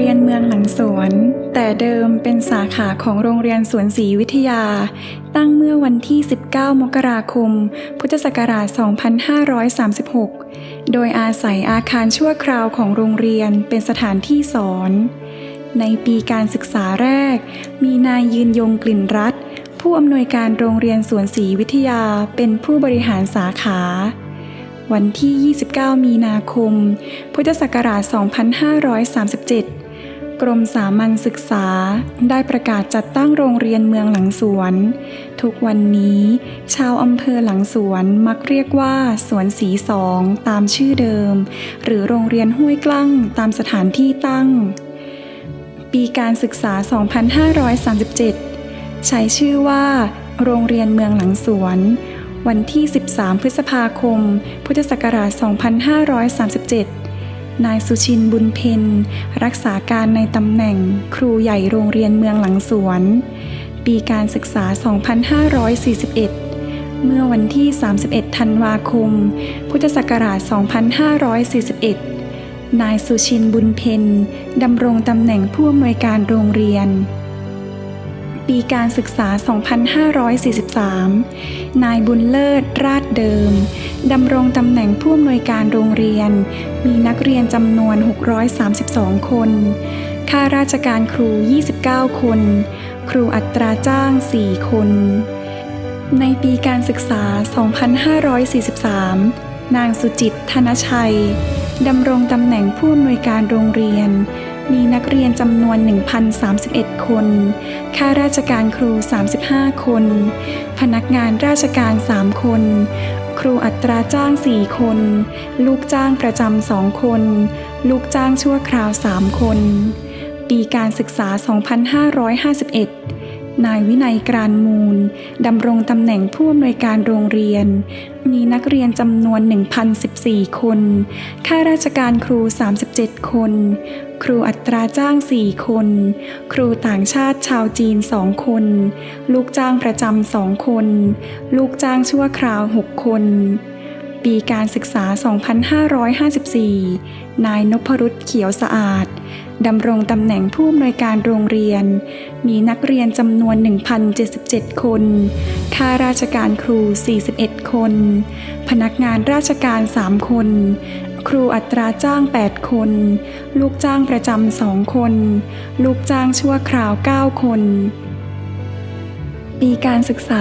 เรียนเมืองหลังสวน แต่เดิมเป็นสาขาของโรงเรียนสวนศรีวิทยา ตั้งเมื่อวันที่ 19 มกราคม พุทธศักราช 2536 โดยอาศัยอาคารชั่วคราวของโรงเรียนเป็นสถานที่สอน ในปีการศึกษาแรก มีนายยืนยงกลิ่นรัตผู้อำนวยการโรงเรียนสวนศรีวิทยาเป็นผู้บริหารสาขาวันที่ 29 มีนาคม พุทธศักราช 2537 กรมสามัญศึกษาได้ประกาศจัดตั้งโรงเรียนเมืองหลังสวน ทุกวันนี้ ชาวอำเภอหลังสวนมักเรียกว่า สวนสีสองตามชื่อเดิม หรือโรงเรียนห้วยกลั้งตามสถานที่ตั้ง ปีการศึกษา 2537 ใช้ชื่อว่า โรงเรียนเมืองหลังสวน วันที่ 13 พฤษภาคม พุทธศักราช 2537 นายสุชินบุญเพนรักษาการในตำแหน่งครูใหญ่โรงเรียนเมืองหลังสวน ปีการศึกษา 2541 เมื่อวันที่ 31 ธันวาคม พุทธศักราช 2541 นายสุชินบุญเพนดำรงตำแหน่งผู้อำนวยการโรงเรียน ปีการศึกษา 2543 นายบุญเลิศ ราชเดิม ดำรงตำแหน่งผู้อำนวยการโรงเรียน มีนักเรียนจำนวน 632 คน ข้าราชการครู 29 คน ครูอัตราจ้าง 4 คน ในปีการศึกษา 2543 นางสุจิตธนชัย ดำรงตำแหน่งผู้อำนวยการโรงเรียน มีนักเรียนจำนวน 1,031 คน ข้าราชการครู 35 คน พนักงานราชการ 3 คน ครูอัตราจ้าง 4 คน ลูกจ้างประจำ 2 คน ลูกจ้างชั่วคราว 3 คน ปีการศึกษา 2551 นายวินัยกรานมูลดำรงตำแหน่งผู้อำนวยการโรงเรียน มีนักเรียนจำนวน 1,014 คน ข้าราชการครู 37 คน ครูอัตราจ้าง 4 คน ครูต่างชาติชาวจีน 2 คน ลูกจ้างประจำ 2 คน ลูกจ้างชั่วคราว 6 คน ปีการศึกษา 2554 นายนพรุษเขียวสะอาด ดำรงตำแหน่งผู้อำนวยการโรงเรียน มีนักเรียนจำนวน 1,077 คน ข้าราชการครู 41 คน พนักงานราชการ 3 คน ครูอัตราจ้าง 8 คน ลูกจ้างประจำ 2 คน ลูกจ้างชั่วคราว 9 คน ปีการศึกษา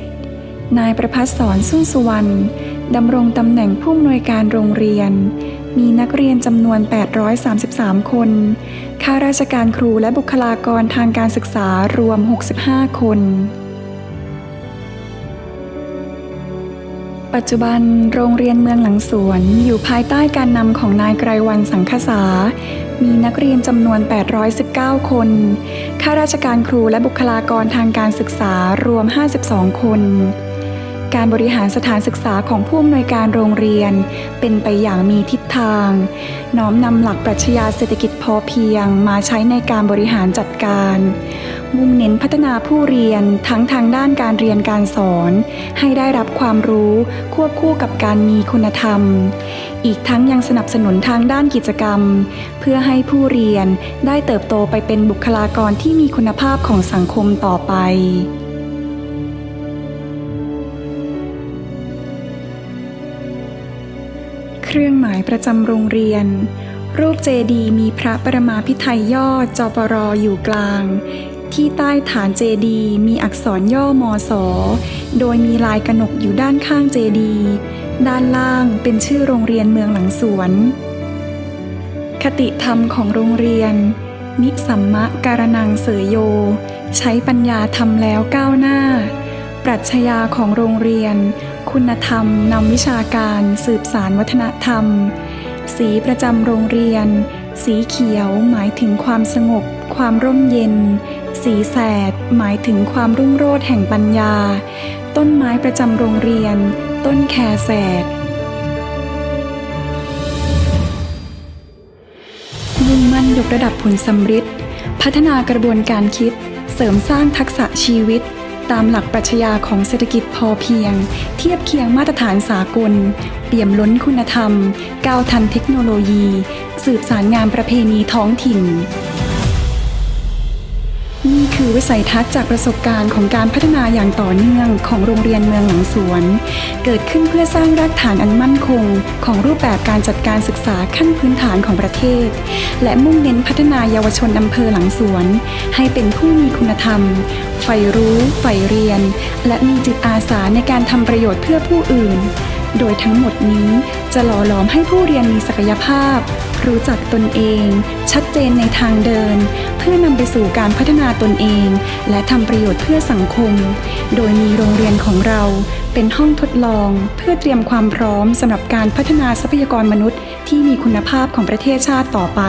2561 นายประพัฒสอนสุ้นสุวรรณ ดำรงตำแหน่งผู้อำนวยการโรงเรียน มีนักเรียนจำนวน 833 คน ข้าราชการครูและบุคลากรทางการศึกษารวม 65 คน ปัจจุบันโรงเรียนเมืองหลังสวนอยู่ภายใต้การนำของนายไกรวันสังคสามีนักเรียนจำนวน 819 คน ข้าราชการครูและบุคลากรทางการศึกษารวม 52 คน การบริหารสถานศึกษาของผู้อำนวยการโรงเรียน เป็นไปอย่างมีทิศทาง น้อมนำหลักปรัชญาเศรษฐกิจพอเพียงมาใช้ในการบริหารจัดการ มุ่งเน้นพัฒนาผู้เรียนทั้งทางด้านการเรียนการสอน ให้ได้รับความรู้ควบคู่กับการมีคุณธรรม อีกทั้งยังสนับสนุนทางด้านกิจกรรม เพื่อให้ผู้เรียนได้เติบโตไปเป็นบุคลากรที่มีคุณภาพของสังคมต่อไป เครื่องหมายประจำโรงเรียน รูปเจดีมีพระประมาพิไทยย่อจปรออยู่กลาง ที่ใต้ฐานเจดีมีอักษรย่อมอสอโดยมีลายกระหนกอยู่ด้านข้างเจดีด้านล่างเป็นชื่อโรงเรียนเมืองหลังสวน คติธรรมของโรงเรียน นิสัมมะการนังเสยโย ใช้ปัญญาทำแล้วก้าวหน้า ปรัชญาของโรงเรียน คุณธรรมนำวิชาการสืบสารวัฒนธรรม สีประจำโรงเรียน สีเขียวหมายถึงความสงบ ความร่มเย็น สีแสด หมายถึงความรุ่งโรจน์แห่งปัญญา ต้นไม้ประจำโรงเรียน ต้นแคแสดมุ่งมั่นยกระดับผลสำฤทธิ์พัฒนากระบวนการคิด เสริมสร้างทักษะชีวิต ตามหลักปรัชญาของเศรษฐกิจพอเพียง เทียบเคียงมาตรฐานสากล เปี่ยมล้นคุณธรรม ก้าวทันเทคโนโลยี สืบสารงานประเพณีท้องถิ่น นี่คือวิสัยทัศน์จากประสบการณ์ของการพัฒนาอย่างต่อเนื่องของโรงเรียนเมืองหลังสวน เกิดขึ้นเพื่อสร้างรากฐานอันมั่นคง ของรูปแบบการจัดการศึกษาขั้นพื้นฐานของประเทศ และมุ่งเน้นพัฒนาเยาวชนอำเภอหลังสวน ให้เป็นผู้มีคุณธรรมใฝ่รู้ใฝ่เรียน และมีจิตอาสาในการทำประโยชน์เพื่อผู้อื่น โดยทั้งหมดนี้จะหล่อหลอมให้ผู้เรียนมีศักยภาพ รู้จักตนเอง ชัดเจนในทางเดิน เพื่อนำไปสู่การพัฒนาตนเอง และทำประโยชน์เพื่อสังคม โดยมีโรงเรียนของเราเป็นห้องทดลอง เพื่อเตรียมความพร้อมสำหรับการพัฒนาทรัพยากรมนุษย์ ที่มีคุณภาพของประเทศชาติต่อไป